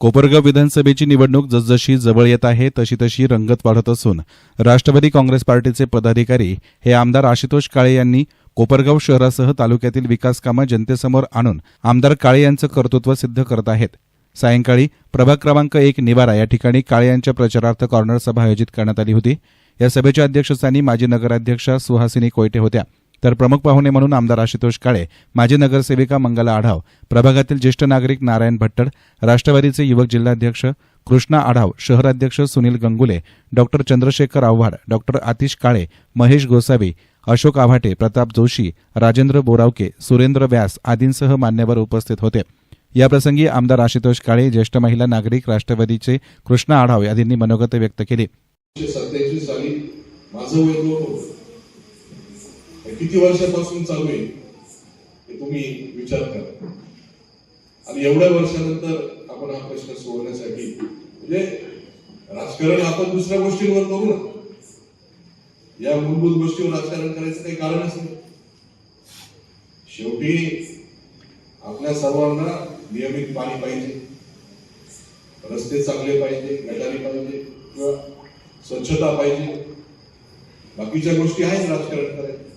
कोपरगाव विधानसभेची निवडणूक जसजशी जवळ येत आहे तशी तशी रंगत वाढत असून राष्ट्रवादी काँग्रेस पार्टीचे पदाधिकारी हे आमदार आशुतोष काळे यांनी कोपरगाव शहरासह तालुक्यातील विकास कामं जनतेसमोर आणून आमदार काळे यांचं कर्तृत्व सिद्ध करत आहेत. सायंकाळी प्रभाग क्रमांक एक निवारा या ठिकाणी काळे यांच्या प्रचारार्थ कॉर्नर सभा आयोजित करण्यात आली होती. या सभेच्या अध्यक्षस्थानी माजी नगराध्यक्षा सुहासिनी कोयटे होत्या. तर प्रमुख पाहुणे म्हणून आमदार आशुतोष काळे माजी नगरसेविका मंगला आढाव प्रभागातील ज्येष्ठ नागरिक नारायण भट्टड राष्ट्रवादीचे युवक जिल्हाध्यक्ष कृष्णा आढाव शहराध्यक्ष सुनील गंगुले डॉक्टर चंद्रशेखर आव्हाड डॉक्टर आतिश काळे महेश गोसावी अशोक आव्हाटे प्रताप जोशी राजेंद्र बोरावके सुरेंद्र व्यास आदींसह मान्यवर उपस्थित होते. याप्रसंगी आमदार आशुतोष काळे ज्येष्ठ महिला नागरिक राष्ट्रवादीचे कृष्णा आढाव आदींनी मनोगत व्यक्त केली. किती वर्षापासून चालू आहे? हे तुम्ही विचार करा. आणि एवढ्या वर्षानंतर आपण हा प्रश्न सोडवण्यासाठी म्हणजे राजकारण आपण दुसऱ्या गोष्टींवर करू ना. या मूलभूत गोष्टीवर राजकारण करायचं काही कारणच नाही शेवटी आपल्या सर्वांना नियमित पाणी पाहिजे. रस्ते चांगले पाहिजे गटारी पाहिजे किंवा स्वच्छता पाहिजे. बाकीच्या गोष्टी आहेत राजकारण करायचं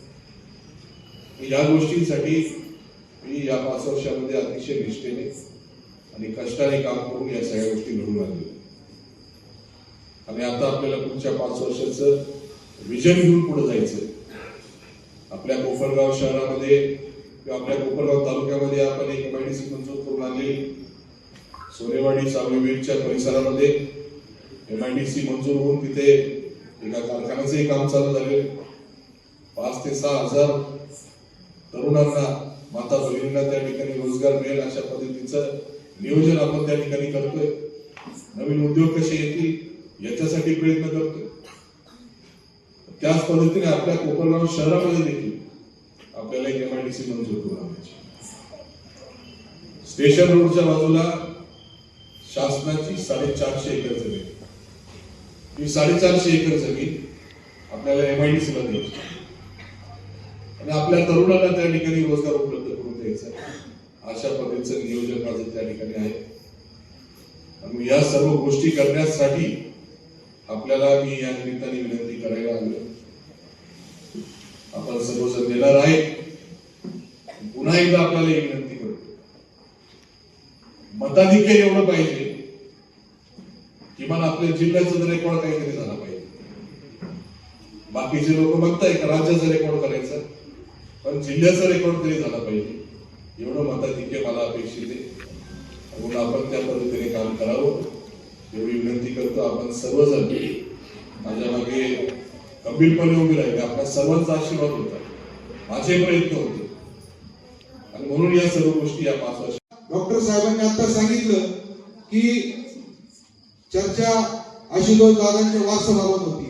या गोष्टींसाठी मी या पाच वर्षामध्ये अतिशय निष्ठेने आणि कष्टाने काम करून या सगळ्या गोष्टी घडून आणल्या. आणि आता आपल्याला पुढच्या पाच वर्षाचं विजन घेऊन पुढे जायचं आपल्या कोपरगाव शहरामध्ये किंवा आपल्या कोपरगाव तालुक्यामध्ये आपण एक एमआयडीसी मंजूर करून आणलेली सोनेवाडी सावलीवीरच्या परिसरामध्ये एमआयडीसी मंजूर होऊन तिथे एका कारखान्याचंही काम चालू झाले पाच ते सहा हजार तरुणांना माता भगिनींना त्या ठिकाणी रोजगार मिळेल अशा पद्धतीचं नियोजन आपण त्या ठिकाणी करतोय. नवीन उद्योग कसे येतील याच्यासाठी प्रयत्न करतोय. त्याच पद्धतीने आपल्या कोपरगाव शहरामध्ये देखील आपल्याला एक एमआयडीसी मंजूर करून आणायची स्टेशन रोडच्या बाजूला शासनाची साडेचारशे एकर जमीन ही साडेचारशे एकर जमीन आपल्याला एमआयडीसी ला द्यायची आणि आपल्या तरुणांना त्या ठिकाणी रोजगार उपलब्ध करून द्यायचा अशा पद्धतीचं नियोजन माझं त्या ठिकाणी आहे. आणि या सर्व गोष्टी करण्यासाठी आपल्याला मी या निमित्ताने विनंती करायला आलो आपण सर्वजण देणार आहे पुन्हा एकदा आपल्याला एक विनंती करतो. मताधिक्य एवढं पाहिजे किमान आपल्या जिल्ह्याचा जर रेकॉर्ड काहीतरी झाला पाहिजे. बाकीचे लोक बघताय का राज्याचा रेकॉर्ड करायचा. पण जिल्ह्याचा रेकॉर्ड तरी झाला पाहिजे. एवढं मताधिक्य मला अपेक्षित आहे. म्हणून आपण त्या पद्धतीने काम करावं. एवढी विनंती करतो आपण सर्वजण. माझ्या मागे गंभीरपणे उभे राहिले. आपला सर्वांचा आशीर्वाद होता. माझे प्रयत्न होते. आणि म्हणून या सर्व गोष्टी या पाच वर्ष डॉक्टर साहेबांनी आता सांगितलं की चर्चा आशुतोष दादांच्या वारसाबाबत होती.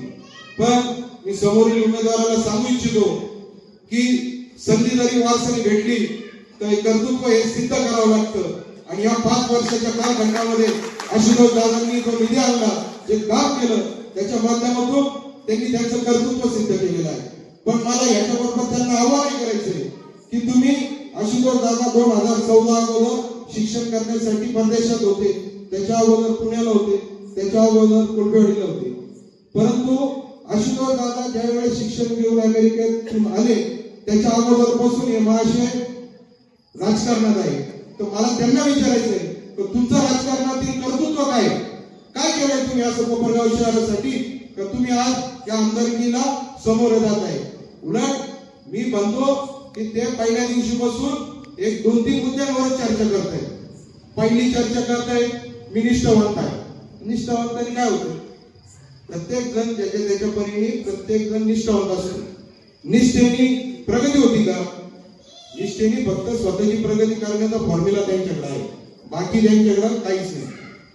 पण मी समोरील उमेदवाराला सांगू इच्छितो की संधी जरी वारसाने भेटली तर कर्तृत्व हे सिद्ध करावं लागतं. आणि या पाच वर्षाच्या कालखंडामध्ये आशुतोष दादांनी जो निधी आणला जे काम केलं त्याच्या माध्यमातून त्यांनी त्यांचं कर्तृत्व सिद्ध केलेलं आहे. पण मला याच्याबरोबर त्यांना आव्हान करायचंय की तुम्ही आशुतोष दादा दोन हजार चौदा अगोदर शिक्षण करण्यासाठी परदेशात होते. त्याच्या अगोदर पुण्याला होते. त्याच्या अगोदर कुलबेवाडीला होते. परंतु आशुतोष दादा ज्यावेळेस शिक्षण घेऊन अमेरिकेतून आले त्याच्या अगोदर बसून हे महाशय राजकारणात आहे. तर मला त्यांना विचारायचंय तर तुमचं राजकारणातील कर्तृत्व काय काय केलंय तुम्ही असं कोपरगाव शहरासाठी? तर तुम्ही आज या आमदारकीला समोर जात आहे? उलट मी म्हणतो की ते पहिल्या दिवशी बसून एक दोन तीन मुद्द्यांवर चर्चा करत पहिली चर्चा करत आहे मी निष्ठावंत आहे काय होतं? प्रत्येक जण ज्याच्या त्याच्या परीने प्रत्येक जण निष्ठावंत असतो निष्ठेने प्रगती होती का? निष्ठेने फक्त स्वतःची प्रगती करण्याचा फॉर्म्युला त्यांच्याकडे आहे. बाकी त्यांच्याकडे काहीच नाही.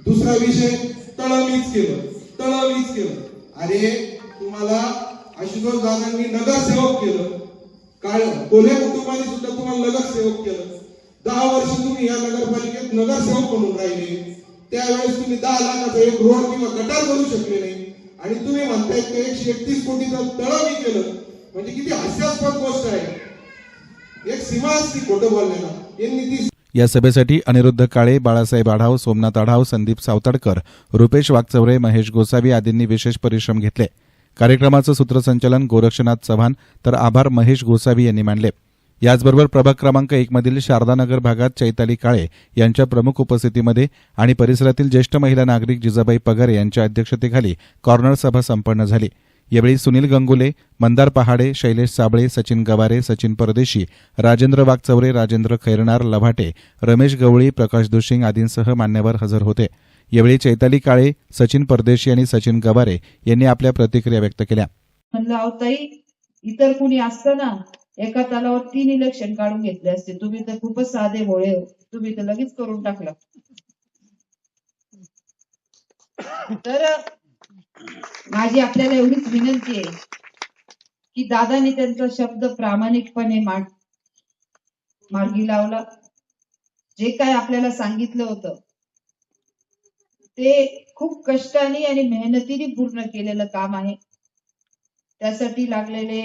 दुसरा विषय तळमीच केलं. तळमीच केलं. अरे तुम्हाला आशुतोष दादांनी नगरसेवक केलं. काळ कोल्हे कुटुंबाने सुद्धा तुम्हाला नगरसेवक केलं. दहा वर्ष तुम्ही या नगरपालिकेत नगरसेवक म्हणून राहिले. त्यावेळेस तुम्ही दहा लाखाचा एक रोड किंवा गटार करू शकले नाही. आणि तुम्ही म्हणताय की एकशे एकतीस कोटीचं तळावी केलं. म्हणजे किती हास्यास्पद गोष्ट आहे. एक सीमा असती खोटं बोलण्याला यांनी ती या सभेसाठी अनिरुद्ध काळे बाळासाहेब आढाव सोमनाथ आढाव संदीप सावताडकर रुपेश वागचौरे महेश गोसावी आदींनी विशेष परिश्रम घेतले. कार्यक्रमाचं सूत्रसंचालन गोरक्षनाथ चव्हाण तर आभार महेश गोसावी यांनी मानले. याचबरोबर प्रभाग क्रमांक एकमधील शारदानगर भागात चैताली काळे यांच्या प्रमुख उपस्थितीमध्ये आणि परिसरातील ज्येष्ठ महिला नागरिक जिजाबाई पगारे यांच्या अध्यक्षतेखाली कॉर्नर सभा संपन्न झाली. यावेळी सुनील गंगुले मंदार पहाडे शैलेश साबळे सचिन गवारे सचिन परदेशी राजेंद्र वागचौरे राजेंद्र खैरणार लभाटे रमेश गवळी प्रकाश दुशिंग आदींसह मान्यवर हजर होते. यावेळी चैताली काळे सचिन परदेशी आणि सचिन गवारे यांनी आपल्या प्रतिक्रिया व्यक्त केल्या. म्हणलं इतर कुणी असताना एका तालावर तीन इलेक्शन काढून घेतले असते. तुम्ही तर खूपच साधे भोळे हो. तुम्ही तर लगेच करून टाकलं. तर माझी आपल्याला एवढीच विनंती आहे की दादानी त्यांचा शब्द प्रामाणिकपणे मार्गी लावला. जे काय आपल्याला सांगितलं होतं ते खूप कष्टाने आणि मेहनतीने पूर्ण केलेलं काम आहे. त्यासाठी लागलेले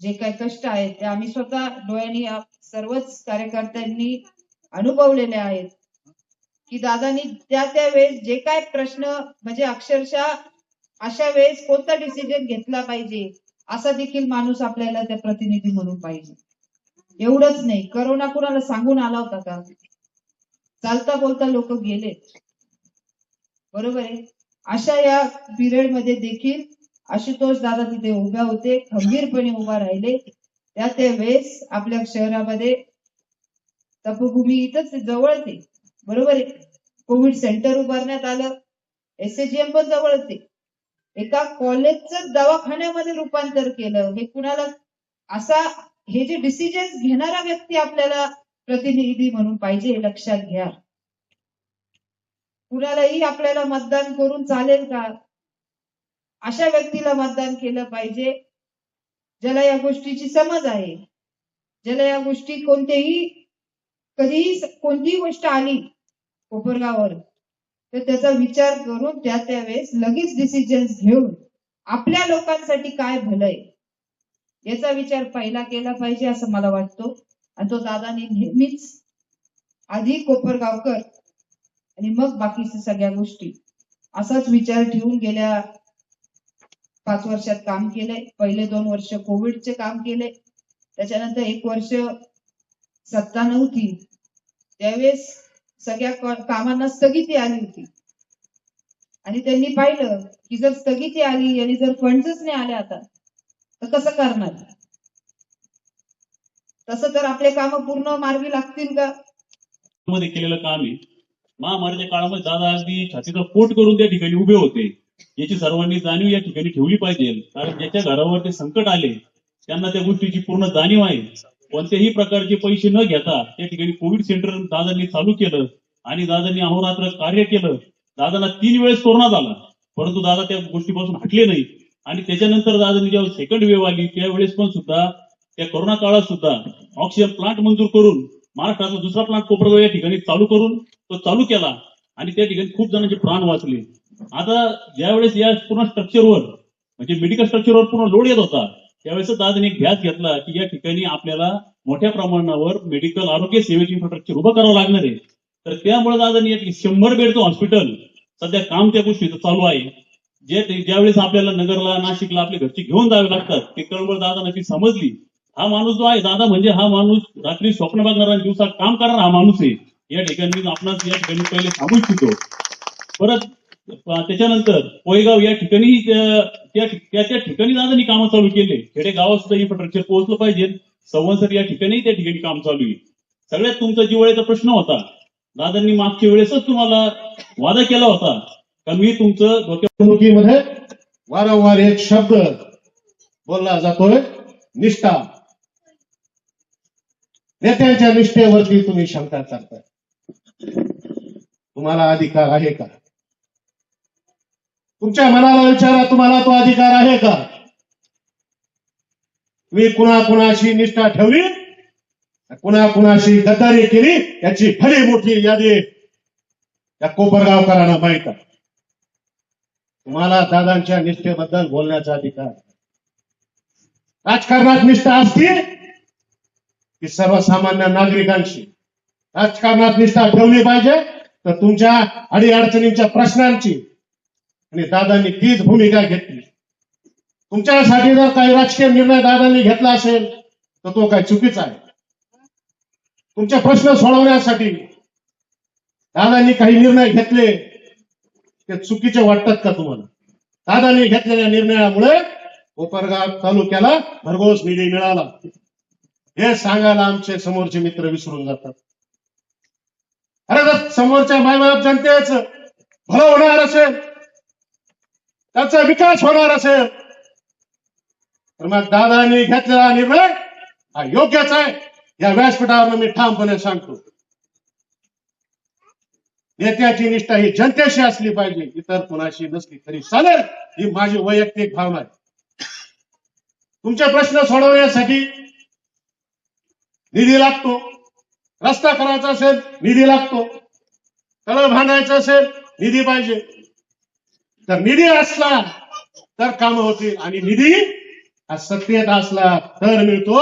जे काही कष्ट आहेत ते आम्ही स्वतः डोळ्यांनी सर्वच कार्यकर्त्यांनी अनुभवलेले आहेत. की दादानी त्या त्या वेळेस जे काय प्रश्न म्हणजे अक्षरशः अशा वेळेस कोणता डिसिजन घेतला पाहिजे? असा देखील माणूस आपल्याला त्या प्रतिनिधी म्हणून पाहिजे. एवढंच नाही. करोना कुणाला सांगून आला होता का? चालता बोलता लोक गेले. बरोबर आहे? अशा या पिरियडमध्ये देखील आशुतोष दादा तिथे उभ्या होते खंबीरपणे उभा राहिले. त्या त्या वेळेस आपल्या शहरामध्ये तपभूमी इथंच जवळ ते. बरोबर आहे? कोविड सेंटर उभारण्यात आलं. एसएजीएम पण जवळच आहे. एका कॉलेजचं दवाखान्यामध्ये रूपांतर केलं. हे कुणाला असा हे जे डिसिजन घेणारा व्यक्ती आपल्याला प्रतिनिधी म्हणून पाहिजे हे लक्षात घ्या. कुणालाही आपल्याला मतदान करून चालेल का? अशा व्यक्तीला मतदान केलं पाहिजे ज्याला या गोष्टीची समज आहे. ज्याला या गोष्टी कोणतेही कधीही कोणतीही गोष्ट आली कोपरगावर तर त्याचा विचार करून त्या त्यावेळेस लगेच डिसिजन घेऊन आपल्या लोकांसाठी काय भलंय याचा विचार पहिला केला पाहिजे असं मला वाटतो. आणि तो दादानी नेहमीच आधी कोपरगावकर आणि मग बाकीच्या सगळ्या गोष्टी असाच विचार ठेवून गेल्या पाच वर्षात काम केलंय. पहिले दोन वर्ष कोविडचे काम केले. त्याच्यानंतर एक वर्ष सत्ता नव्हती. त्यावेळेस सगळ्या कामांना स्थगिती आली होती. आणि त्यांनी पाहिलं की जर स्थगिती आली आणि जर फंडच नाही आले आता तर कसं करणार? तसं तर आपले काम पूर्ण मार्गी लागतील का? मध्ये केलेलं काम आहे. महामारीच्या काळामध्ये दादा अगदी छातीचा पोट करून त्या ठिकाणी उभे होते. याची सर्वांनी जाणीव या ठिकाणी ठेवली पाहिजे. कारण ज्याच्या घरावर ते संकट आले त्यांना त्या गोष्टीची पूर्ण जाणीव आहे. कोणत्याही प्रकारचे पैसे न घेता त्या ठिकाणी कोविड सेंटर दादांनी चालू केलं आणि दादांनी अहोरात्र कार्य केलं. दादाला तीन वेळेस कोरोना झाला. परंतु दादा त्या गोष्टीपासून हटले नाही. आणि त्याच्यानंतर दादांनी जेव्हा सेकंड वेव्ह आली त्यावेळेस पण सुद्धा त्या कोरोना काळात सुद्धा ऑक्सिजन प्लांट मंजूर करून महाराष्ट्राचा दुसरा प्लांट कोपरगाव या ठिकाणी चालू करून तो चालू केला आणि त्या ठिकाणी खूप जणांचे प्राण वाचले. आता ज्यावेळेस या पूर्ण स्ट्रक्चरवर म्हणजे मेडिकल स्ट्रक्चरवर पूर्ण लोड येत होता त्यावेळेस दादाने एक ध्यास घेतला की या ठिकाणी आपल्याला मोठ्या प्रमाणावर मेडिकल आरोग्य सेवेचे इन्फ्रास्ट्रक्चर उभं करावं लागणार आहे. तर त्यामुळे दादानी या शंभर बेडचं हॉस्पिटल सध्या काम त्या गोष्टीचं चालू आहे. जे ज्यावेळेस आपल्याला नगरला नाशिकला आपले घरचे घेऊन जावे लागतात ते कळवळ दादांना नक्की समजली. हा माणूस जो आहे दादा म्हणजे हा माणूस रात्री स्वप्न बघणारा दिवसात काम करणारा हा माणूस आहे. या ठिकाणी मी या ठिकाणी पहिले सांगू इच्छितो. परत त्याच्यानंतर पोयगाव या ठिकाणी त्या त्या ठिकाणी दादांनी कामं चालू केले. खेडे गावात सुद्धा इन्फ्रास्ट्रक्चर पोहोचलं पाहिजे. संवत्सर या ठिकाणी त्या ठिकाणी काम चालू आहे. सगळ्यात तुमचा जिवाळ्याचा प्रश्न होता दादांनी मागच्या वेळेसच तुम्हाला वादा केला होता का मी तुमचं डोक्यामध्ये वारंवार एक शब्द बोलला जातोय? निष्ठा. नेत्यांच्या निष्ठेवरती तुम्ही शंका करताय. तुम्हाला अधिकार आहे का? तुमच्या मनाला विचारा तुम्हाला तो अधिकार आहे का? तुम्ही कुणा कुणाशी निष्ठा ठेवली कुणा कुणाशी गद्दारी केली याची फरी मोठी यादी या कोपरगावकरांना माहीत आहे. तुम्हाला दादांच्या निष्ठेबद्दल बोलण्याचा अधिकार राजकारणात निष्ठा असते की सर्वसामान्य नागरिकांशी. राजकारणात निष्ठा ठेवली पाहिजे तर तुमच्या अडीअडचणींच्या प्रश्नांची आणि दादांनी तीच भूमिका घेतली. तुमच्यासाठी जर काही राजकीय निर्णय दादांनी घेतला असेल तर तो काही चुकीचा आहे. तुमचे प्रश्न सोडवण्यासाठी दादांनी काही निर्णय घेतले ते चुकीचे वाटतात का तुम्हाला? दादांनी घेतलेल्या निर्णयामुळे कोपरगाव तालुक्याला भरघोस निधी मिळाला. हे सांगायला आमचे समोरचे मित्र विसरून जातात. अरे जर समोरच्या मायबाप जनतेच भलं होणार असेल त्याचा विकास होणार असेल. तर मग दादानी घेतलेला निर्णय हा योग्यच आहे. या व्यासपीठावर मी ठामपणे सांगतो. नेत्याची निष्ठा ही जनतेशी असली पाहिजे. इतर कुणाशी नसली तरी चालेल. ही माझी वैयक्तिक भावना आहे. तुमचे प्रश्न सोडवण्यासाठी निधी लागतो. रस्ता करायचा असेल निधी लागतो. तळ भांडायचं असेल निधी पाहिजे. तर निधी असला तर काम होतील. आणि निधी हा सत्तेत असला तर मिळतो.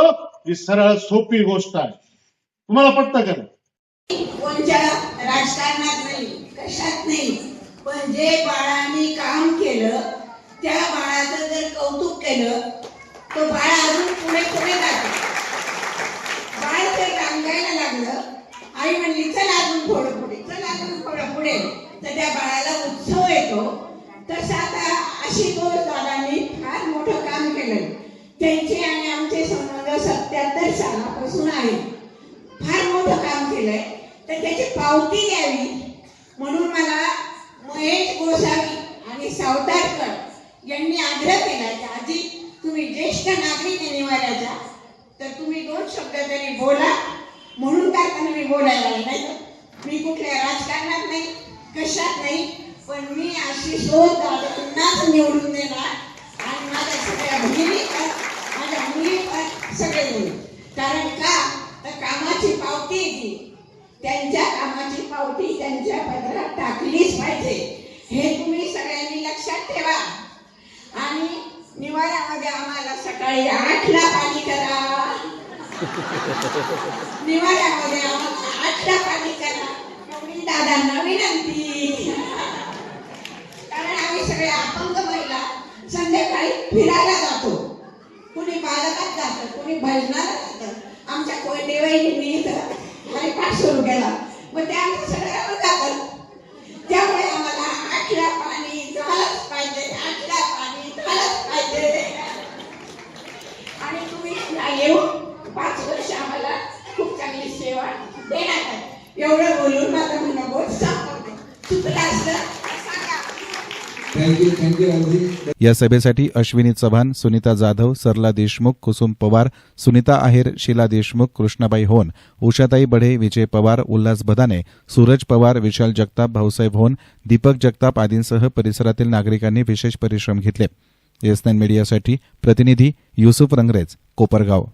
ही सरळ सोपी गोष्ट आहे. तुम्हाला पटत का? कोणत्या राजकारणात नाही कशात नाही. पण जे बाळाने काम केलं त्या बाळाचं जर कौतुक केलं तो बाळ अजून पुढे पुढे जातो बाळ जर रांगायला लागलं आई म्हणली चल अजून थोडं पुढे चल अजून थोडं पुढे तर त्या बाळाला उत्सव येतो तसं आता अशी दोष दादांनी फार मोठं काम केलं त्यांचे आणि आमचे संबंध सत्याहत्तर सालापासून आहेत फार मोठं काम केलंय तर त्याची पावती द्यावी म्हणून मला महेश गोसावी आणि सावतारकर यांनी आग्रह केला की आधी तुम्ही ज्येष्ठ नागरिक आहे निवाऱ्याचा तर तुम्ही दोन शब्द तरी बोला. म्हणून काय करताना मी बोलायला नाही मी कुठल्या राजकारणात नाही कशात नाही पण मी अशी शोध दादांनाच निवडून देणार. आणि माझ्या सगळ्या भगिनी पण माझ्या मुली पण सगळे मिळून कारण का? तर कामाची पावती ती. त्यांच्या कामाची पावती त्यांच्या पदरात टाकलीच पाहिजे. हे तुम्ही सगळ्यांनी लक्षात ठेवा. आणि निवाऱ्यामध्ये आम्हाला सकाळी आठला पाणी करा. निवाड्यामध्ये आम्हाला आठला पाणी करा एवढी दादांना विनंती. कारण आम्ही सगळे अपंग महिला संध्याकाळी फिरायला जातो. कुणी बालकात जातं कुणी भजनाला जातं. आमच्या कोणी वहिनी मी इथं हरिपाठ सुरू केला. मग ते आमचं सगळं जातं त्यामुळे आम्हाला आठला पाणी झालंच पाहिजे आठला पाणी झालंच पाहिजे आणि तुम्ही ना येऊन पाच वर्ष आम्हाला खूप चांगली सेवा देणार आहे एवढं बोलून माझं म्हणणं बोल संपवते चुकलं असलं या सभेसाठी अश्विनी चव्हाण सुनीता जाधव सरला देशमुख कुसुम पवार सुनीता आहेर शीला देशमुख कृष्णाबाई होन उषाताई बढे विजय पवार उल्हास बदाने सूरज पवार विशाल जगताप भाऊसाहेब होन दीपक जगताप आदींसह परिसरातील नागरिकांनी विशेष परिश्रम घेतले. एस नाईन मीडियासाठी प्रतिनिधी युसुफ रंगरेज कोपरगाव.